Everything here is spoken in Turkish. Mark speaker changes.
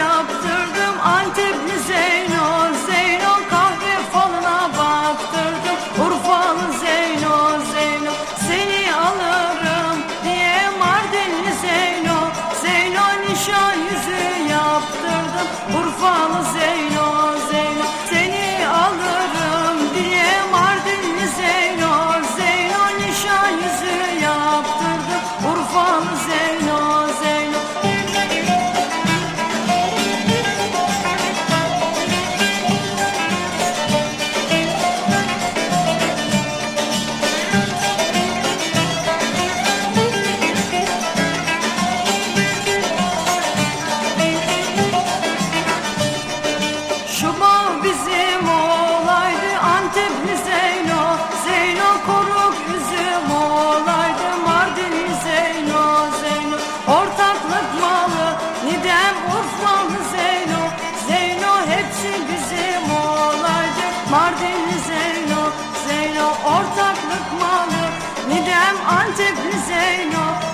Speaker 1: yaptırdım. Antepli Zeyno? Zeyno kahve falına baktırdım. Urfalı Zeyno Zeyno. Seni alırım. Diye Mardinli Zeyno? Zeyno nişan yüzü yaptırdım. Urfalı Zeyno. Validem Urfam Zeyno. Zeyno hepsi bizim olacak Mardinli Zeyno. Zeyno ortaklık malı. Midem Antepli Zeyno.